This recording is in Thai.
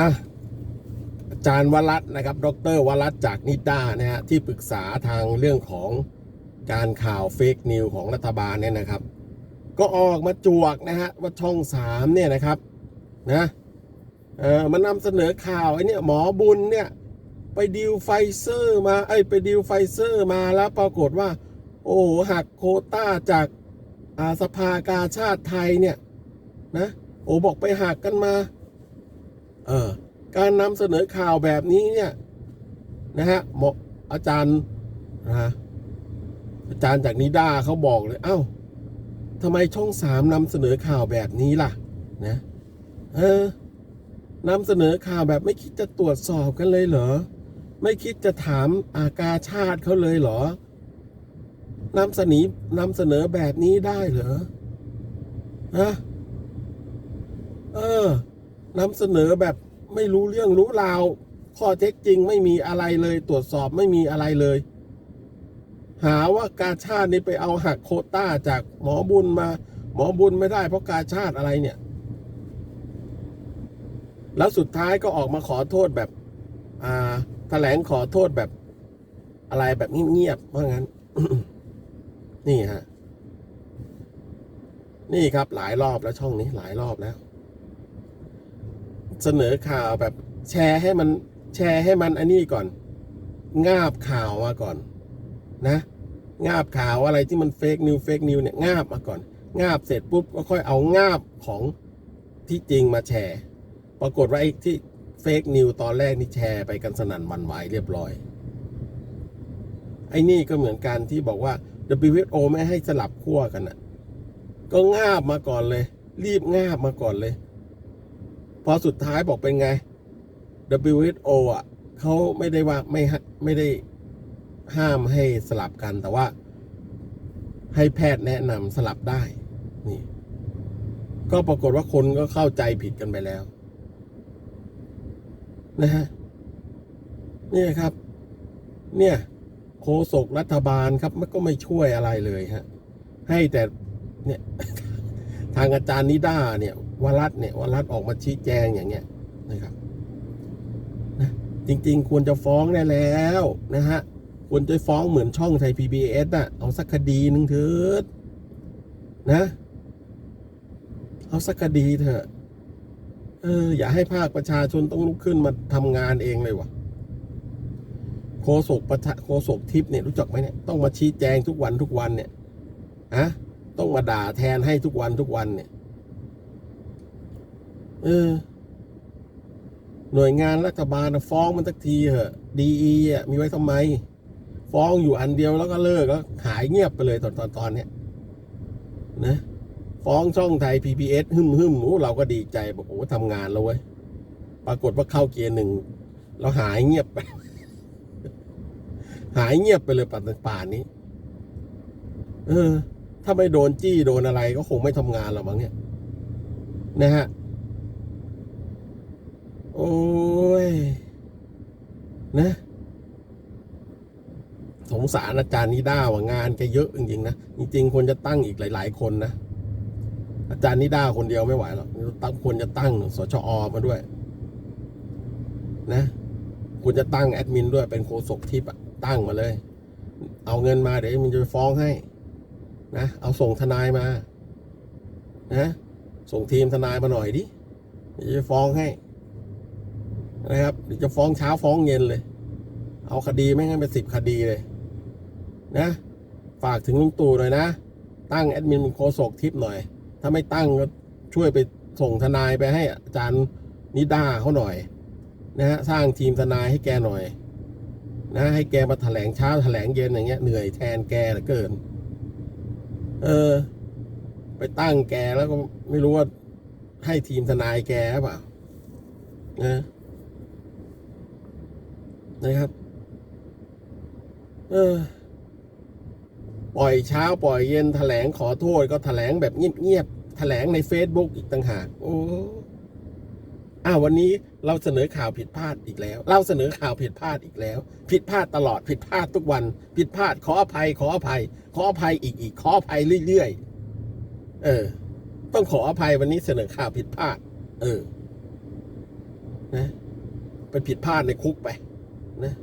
อะอาจารย์วรัตนะครับ ดรวรัตจากนิด้านะฮะที่ปรึกษาทางเรื่องของการข่าวเฟกนิวของรัฐบาลเนี่ยนะครับ ก็ออกมาจวกนะฮะว่าช่องสามเนี่ยนะครับนะเออมันำเสนอข่าวไอ้นี่หมอบุญเนี่ยไปดิวไฟเซอร์มาเอ้ไปดิวไฟเซอร์มาแล้วปรากฏว่า โอ้หักโคต้าจากอาสภากาชาติไทยเนี่ยนะโอ้บอกไปหักกันมา เออการนำเสนอข่าวแบบนี้เนี่ยนะฮะหมออาจารย์นะฮะอาจารย์จากนิด้าเขาบอกเลย เอ้าทำไมช่องสามนำเสนอข่าวแบบนี้ล่ะ นะ เออนำเสนอข่าวแบบไม่คิดจะตรวจสอบกันเลยเหรอ ไม่คิดจะถามอากาชาติเขาเลยเหรอนำเสนอนำเสนอแบบนี้ได้เหรอฮะเออ นำเสนอแบบไม่รู้เรื่องรู้ราว ข้อเท็จจริงไม่มีอะไรเลย ตรวจสอบไม่มีอะไรเลย หาว่ากาชาตินี่ไปเอาหักโคต้าจากหมอบุญมา หมอบุญไม่ได้เพราะกาชาติอะไรเนี่ย แล้วสุดท้ายก็ออกมาขอโทษแบบ อ่าแถลงขอโทษแบบ อะไรแบบเงียบๆว่างั้น นี่ฮะ นี่ครับหลายรอบแล้วช่องนี้หลายรอบแล้ว เสนอข่าวแบบแชร์ให้มันแชร์ให้มันอันนี้ก่อน งาบข่าวมาก่อน นะ งาบข่าวอะไรที่มันเฟกนิวเฟกนิวเนี่ยงาบมาก่อน งาบเสร็จปุ๊บก็ค่อยเอางาบของที่จริงมาแชร์ ปรากฏว่าไอ้ที่เฟกนิวตอนแรกนี่แชร์ไปกันสนั่นวันไหวเรียบร้อย ไอ้นี่ก็เหมือนกันที่บอกว่า WHO ไม่ให้สลับขั้วกันอะ ก็งาบมาก่อนเลย รีบงาบมาก่อนเลย พอสุดท้ายบอกเป็นไง WHO อะเขาไม่ได้ว่าไม่ไม่ได้ห้ามให้สลับกัน แต่ว่า ให้แพทย์แนะนำสลับได้ นี่ ก็ปรากฏว่าคนก็เข้าใจผิดกันไปแล้ว นะฮะนี่ครับ เนี่ยโฆษกรัฐบาลครับ มันก็ไม่ช่วยอะไรเลยฮะ ให้แต่เนี่ย ทางอาจารย์นิด้าเนี่ย วรัตเนี่ยวรัตออกมาชี้แจงอย่างเงี้ยนะครับนะจริงๆ ควรจะฟ้องได้แล้วนะฮะควรจะฟ้องเหมือนช่องไทย PBS น่ะเอาสักคดีหนึ่งเถิดนะเอาสักคดีเถอะเอออย่าให้ภาคประชาชนต้องลุกขึ้นมาทำงานเองเลยวะโฆษกประชาโฆษกทิพย์เนี่ยรู้จักไหมเนี่ยต้องมาชี้แจงทุกวันทุกวันเนี่ยอะต้องมาด่าแทนให้ทุกวันทุกวันเนี่ย เออ หน่วยงานรัฐบาลน่ะฟ้องมันสักทีเหอะดีอะมีไว้ทำไม ฟ้องอยู่อันเดียวแล้วก็เลิกแล้วหายเงียบไปเลยตอนตอนตอนเนี้ยนะฟ้องช่องไทย PBS หึมหึมโอ้เราก็ดีใจบอกโอ้ทำงานแล้วเว้ยปรากฏว่าเข้าเกียร์หนึ่งเราหายเงียบไป หายเงียบไปเลยป่านป่านนี้ เออ ถ้าไม่โดนจี้โดนอะไรก็คงไม่ทำงานหรอกมั้งเนี่ยนะฮะ โอ้ย นะ สงสารอาจารย์นิด้าว่างานแกเยอะจริงๆนะ จริงๆควรจะตั้งอีกหลาย ๆ คนนะ อาจารย์นิด้าคนเดียวไม่ไหวหรอกตั้งควรจะตั้งสชอมาด้วย นะควรจะตั้งแอดมินด้วยเป็นโฆษกทิพย์อะตั้งมาเลย เอาเงินมาเดี๋ยวมันจะไปฟ้องให้ นะ เอาส่งทนายมา นะ ส่งทีมทนายมาหน่อยดิจะฟ้องให้ นะครับเดี๋ยวจะฟ้องเช้าฟ้องเย็นเลย เอาคดีไม่งั้นเป็นสิบคดีเลย นะ ฝากถึงลุงตู่หน่อยนะ ตั้งแอดมินเป็นโฆษกทิพย์หน่อย ถ้าไม่ตั้งก็ช่วยไปส่งทนายไปให้อาจารย์นิด้าเขาหน่อย นะฮะสร้างทีมทนายให้แกหน่อย นะให้แกมาแถลงเช้าแถลงเย็นอย่างเงี้ยเหนื่อยแทนแกเหลือเกิน เออ ไปตั้งแกแล้วก็ไม่รู้ว่าให้ทีมทนายแกหรือเปล่านะ นะครับ เออ ปล่อยเช้าปล่อยเย็นแถลงขอโทษก็แถลงแบบเงียบๆแถลงใน Facebook อีกต่างหากโอ้อ้าววันนี้เราเสนอข่าวผิดพลาดอีกแล้ว เราเสนอข่าวผิดพลาดอีกแล้ว ผิดพลาดตลอดผิดพลาดทุกวัน ผิดพลาดขออภัย ขออภัย ขออภัยอีกอีกขออภัยเรื่อยๆเออ ต้องขออภัยวันนี้เสนอข่าวผิดพลาด เออ นะ ไปผิดพลาดในคุกไป นะ